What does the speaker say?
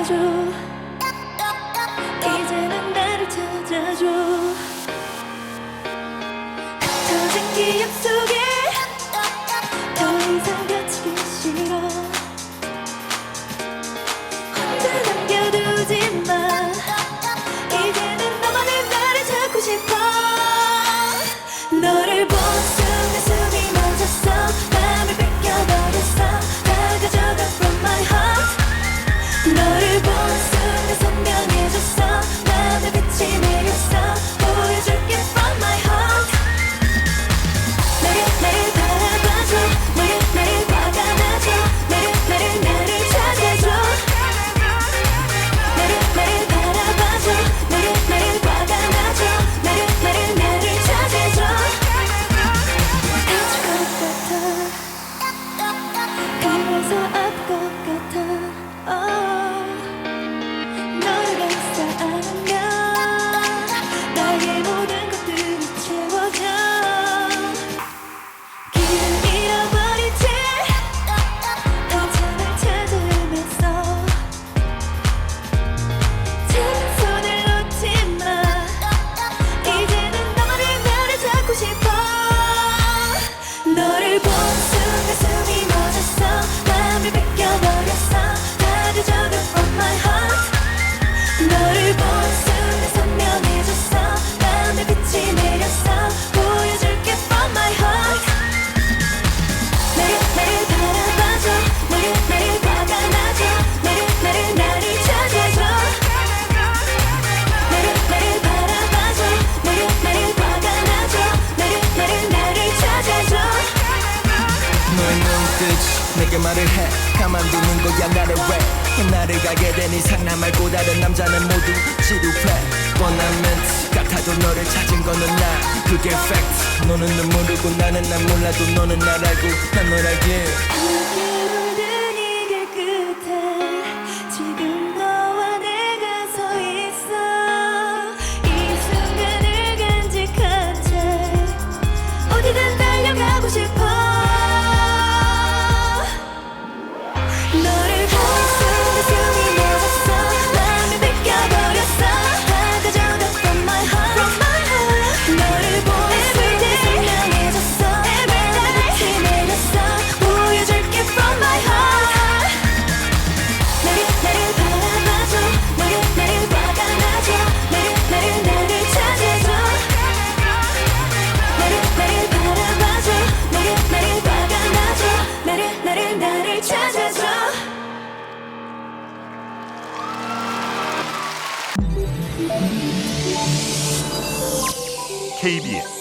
찾아줘. 이제는 나를 찾아줘. 흩어진 기억 속에 더 이상 그 듯이 내게 말을 해. 가만두는 거야 나를 왜? 나를 가게 된 이상 나 말고 다른 남자는 모두 지루해. 뻔한 멘트 같아도 너를 찾은 거는 나. 그게 팩트 너는 눈물이고 나는 난 몰라도 너는 날 알고 난 널 알게. KBS.